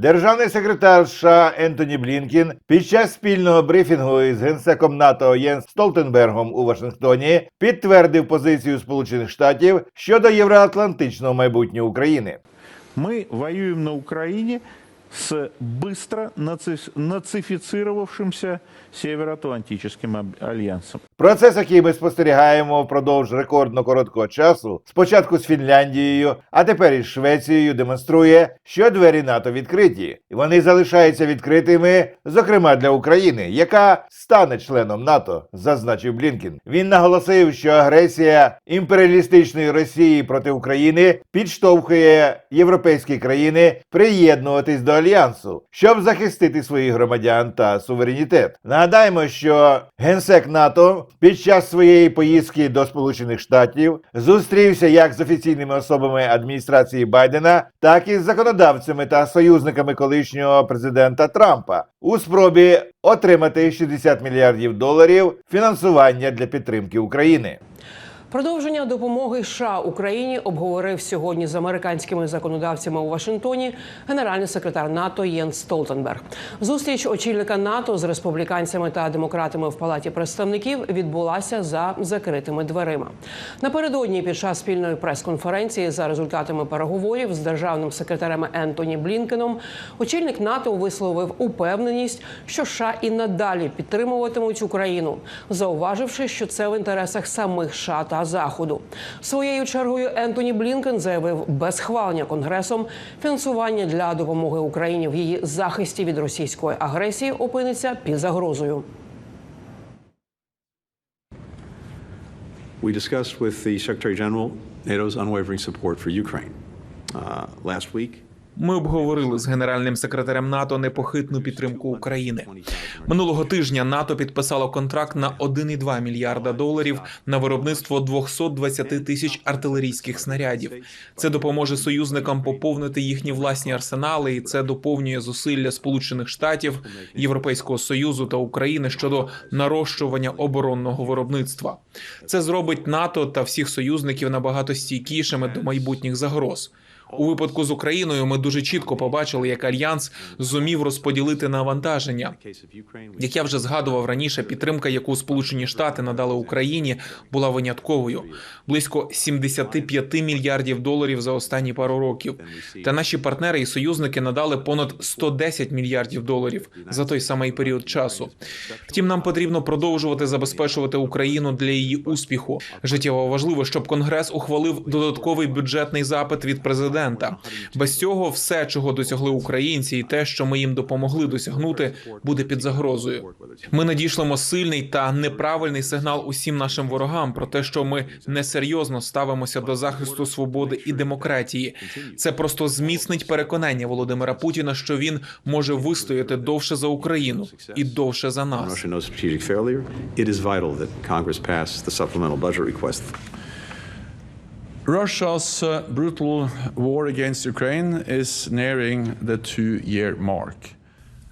Державний секретар США Ентоні Блінкін під час спільного брифінгу із генсеком НАТО Єнс Столтенбергом у Вашингтоні підтвердив позицію Сполучених Штатів щодо євроатлантичного майбутнього України. Мы воюем на Украине с быстро наци- нацифицировавшимся Североатлантическим альянсом. Процес, який ми спостерігаємо впродовж рекордно короткого часу, спочатку з Фінляндією, а тепер із Швецією, демонструє, що двері НАТО відкриті, і вони залишаються відкритими, зокрема для України, яка стане членом НАТО, зазначив Блінкін. Він наголосив, що агресія імперіалістичної Росії проти України підштовхує європейські країни приєднуватись до альянсу, щоб захистити своїх громадян та суверенітет. Нагадаємо, що генсек НАТО під час своєї поїздки до Сполучених Штатів зустрівся як з офіційними особами адміністрації Байдена, так і з законодавцями та союзниками колишнього президента Трампа у спробі отримати 60 мільярдів доларів фінансування для підтримки України. Продовження допомоги США Україні обговорив сьогодні з американськими законодавцями у Вашингтоні генеральний секретар НАТО Єнс Столтенберг. Зустріч очільника НАТО з республіканцями та демократами в палаті представників відбулася за закритими дверима. Напередодні під час спільної прес-конференції за результатами переговорів з державним секретарем Ентоні Блінкеном очільник НАТО висловив упевненість, що США і надалі підтримуватимуть Україну, зауваживши, що це в інтересах самих США та Заходу. Своєю чергою Ентоні Блінкен заявив без схвалення конгресом фінансування для допомоги Україні в її захисті від російської агресії опиниться під загрозою. We discussed with the Secretary General NATO's unwavering support for Ukraine. Uh, last week, Ми обговорили з генеральним секретарем НАТО непохитну підтримку України. Минулого тижня НАТО підписало контракт на 1,2 мільярда доларів на виробництво 220 тисяч артилерійських снарядів. Це допоможе союзникам поповнити їхні власні арсенали, і це доповнює зусилля Сполучених Штатів, Європейського союзу та України щодо нарощування оборонного виробництва. Це зробить НАТО та всіх союзників набагато стійкішими до майбутніх загроз. У випадку з Україною ми дуже чітко побачили, як альянс зумів розподілити навантаження. Як я вже згадував раніше, підтримка, яку Сполучені Штати надали Україні, була винятковою близько 75 мільярдів доларів за останні пару років. Та наші партнери і союзники надали понад 110 мільярдів доларів за той самий період часу. Втім, нам потрібно продовжувати забезпечувати Україну для її успіху. Життєво важливо, щоб Конгрес ухвалив додатковий бюджетний запит від президента. Без цього все, чого досягли українці, і те, що ми їм допомогли досягнути, буде під загрозою. Ми надішлемо сильний та неправильний сигнал усім нашим ворогам про те, що ми несерйозно ставимося до захисту свободи і демократії. Це просто зміцнить переконання Володимира Путіна, що він може вистояти довше за Україну і довше за нас. It is vital that Congress pass the supplemental budget request. Russia's uh, brutal war against Ukraine is nearing the two year mark.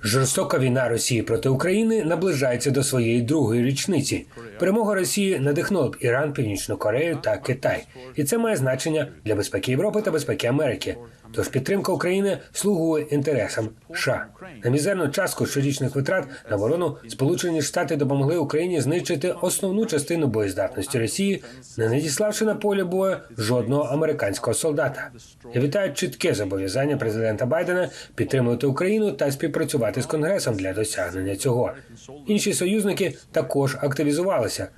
Жорстока війна Росії проти України наближається до своєї другої річниці. Перемога Росії надихнула б Іран, Північну Корею та Китай, і це має значення для безпеки Європи та безпеки Америки. Тож підтримка України слугує інтересам США. На мізерну частку щорічних витрат на оборону Сполучені Штати допомогли Україні знищити основну частину боєздатності Росії, не надіславши на поле бою жодного американського солдата. Я вітаю чітке зобов'язання президента Байдена підтримувати Україну та співпрацювати з Конгресом для досягнення цього. Інші союзники також активізувалися.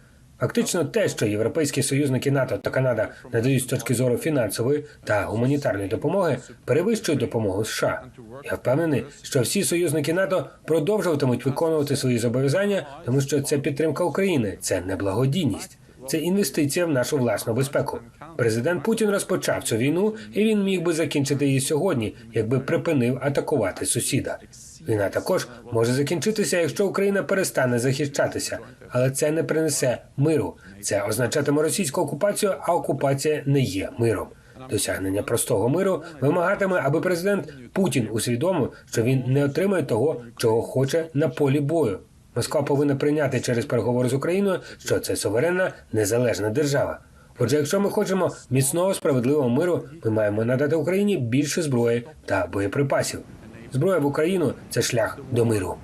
Фактично, те, що європейські союзники НАТО та Канада надають з точки зору фінансової та гуманітарної допомоги, перевищує допомогу США. Я впевнений, що всі союзники НАТО продовжуватимуть виконувати свої зобов'язання, тому що це підтримка України, це не благодійність. Це інвестиція в нашу власну безпеку. Президент Путін розпочав цю війну, і він міг би закінчити її сьогодні, якби припинив атакувати сусіда. Війна також може закінчитися, якщо Україна перестане захищатися, але це не принесе миру. Це означатиме російську окупацію, а окупація не є миром. Досягнення простого миру вимагатиме, аби президент Путін усвідомив, що він не отримає того, чого хоче на полі бою. Москва повинна прийняти через переговори з Україною, що це суверенна незалежна держава. Отже, якщо ми хочемо міцного справедливого миру, ми маємо надати Україні більше зброї та боєприпасів. Зброя в Україну це шлях до миру.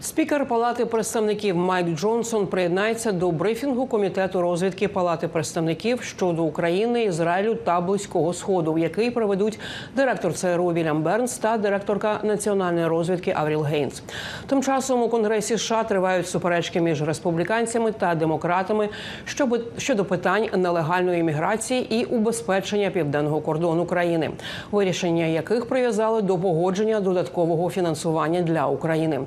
Спікер Палати представників Майк Джонсон приєднається до брифінгу комітету розвідки Палати представників щодо України, Ізраїлю та Близького Сходу, який проведуть директор ЦРУ Вільям Бернс та директорка національної розвідки Авріл Гейнс. Тим часом у Конгресі США тривають суперечки між республіканцями та демократами щодо питань нелегальної міграції і убезпечення південного кордону країни, вирішення яких прив'язали до погодження додаткового фінансування для України.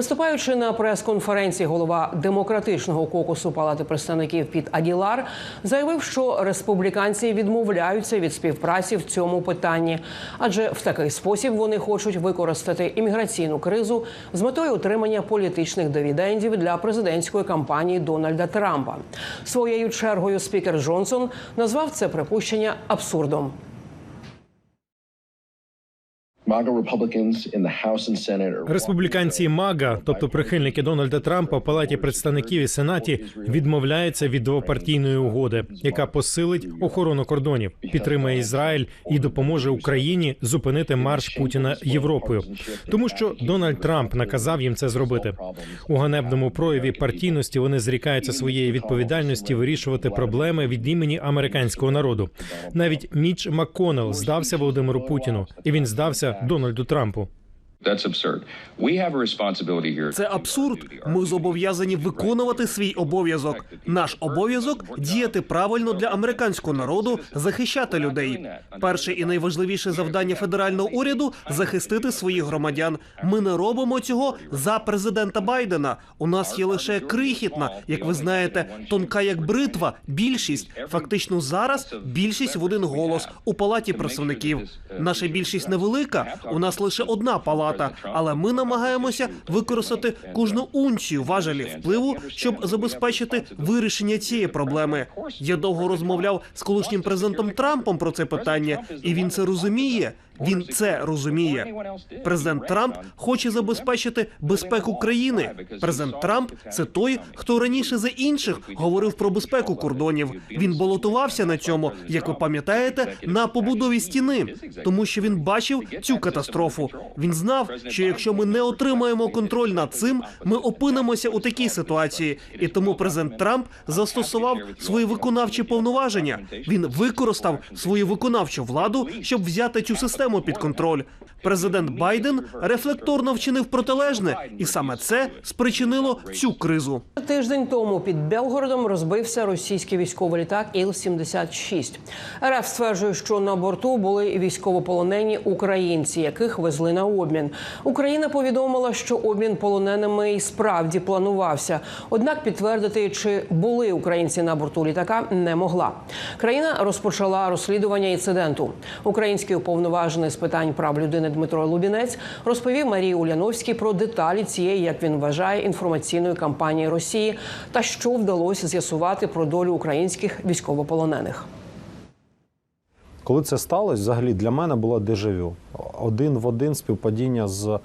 Виступаючи на прес-конференції, голова демократичного кокусу Палати представників Піт Аділар заявив, що республіканці відмовляються від співпраці в цьому питанні, адже в такий спосіб вони хочуть використати імміграційну кризу з метою отримання політичних дивідендів для президентської кампанії Дональда Трампа. Своєю чергою спікер Джонсон назвав це припущення абсурдом. Республіканці МАГА, тобто прихильники Дональда Трампа в палаті представників і сенаті, відмовляються від двопартійної угоди, яка посилить охорону кордонів, підтримає Ізраїль і допоможе Україні зупинити марш Путіна Європою, тому що Дональд Трамп наказав їм це зробити. У ганебному прояві партійності вони зрікаються своєї відповідальності вирішувати проблеми від імені американського народу. Навіть Міч МакКоннелл здався Володимиру Путіну, і він здався Дональду Трампу. Це абсурд. Ми зобов'язані виконувати свій обов'язок. Наш обов'язок діяти правильно для американського народу, захищати людей. Перше і найважливіше завдання федерального уряду захистити своїх громадян. Ми не робимо цього за президента Байдена. У нас є лише крихітна, як ви знаєте, тонка як бритва. Більшість фактично зараз більшість в один голос у палаті представників. Наша більшість невелика. У нас лише одна палата, але ми намагаємося використати кожну унцію важелі впливу, щоб забезпечити вирішення цієї проблеми. Я довго розмовляв з колишнім президентом Трампом про це питання, і він це розуміє. Він це розуміє. Президент Трамп хоче забезпечити безпеку країни. Президент Трамп це той, хто раніше за інших говорив про безпеку кордонів. Він балотувався на цьому, як ви пам'ятаєте, на побудові стіни, тому що він бачив цю катастрофу. Він знав, що якщо ми не отримаємо контроль над цим, ми опинимося у такій ситуації. І тому президент Трамп застосував свої виконавчі повноваження. Він використав свою виконавчу владу, щоб взяти цю систему під контроль. Президент Байден рефлекторно вчинив протилежне, і саме це спричинило цю кризу. Тиждень тому під Белгородом розбився російський військовий літак Іл-76. РФ стверджує, що на борту були військовополонені українці, яких везли на обмін. Україна повідомила, що обмін полоненими і справді планувався. Однак підтвердити, чи були українці на борту літака, не могла. Країна розпочала розслідування інциденту. Український уповноважений з питань прав людини Дмитро Лубінець розповів Марії Уляновській про деталі цієї, як він вважає, інформаційної кампанії Росії та що вдалося з'ясувати про долю українських військовополонених. Коли це сталося, взагалі для мене було дежавю. Один в один співпадіння з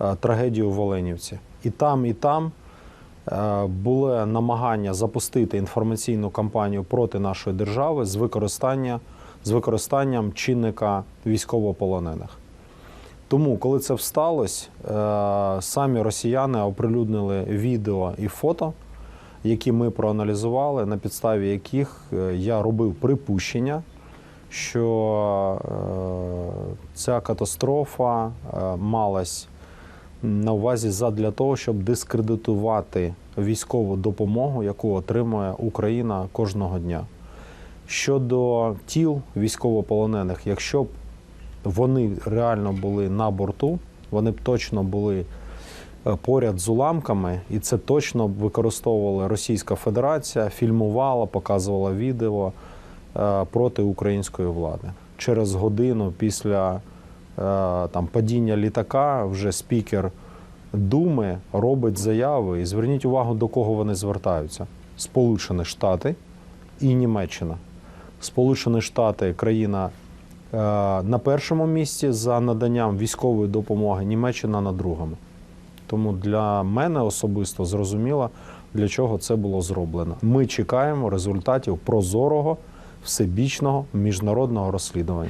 е, трагедією в Оленівці. І там, і там е, було намагання запустити інформаційну кампанію проти нашої держави з використання, з використанням чинника військовополонених. Тому, коли це всталося, е, самі росіяни оприлюднили відео і фото, які ми проаналізували, на підставі яких я робив припущення, що е, ця катастрофа е, малась на увазі задля того, щоб дискредитувати військову допомогу, яку отримує Україна кожного дня. Щодо тіл військовополонених, якщо б вони реально були на борту, вони б точно були е, поряд з уламками, і це точно використовувала Російська Федерація, фільмувала, показувала відео проти української влади. Через годину після е, там, падіння літака вже спікер Думи робить заяви. І зверніть увагу, до кого вони звертаються: Сполучені Штати і Німеччина. Сполучені Штати країна е, на першому місці за наданням військової допомоги, Німеччина на другому. Тому для мене особисто зрозуміло, для чого це було зроблено. Ми чекаємо результатів прозорого, всебічного міжнародного розслідування.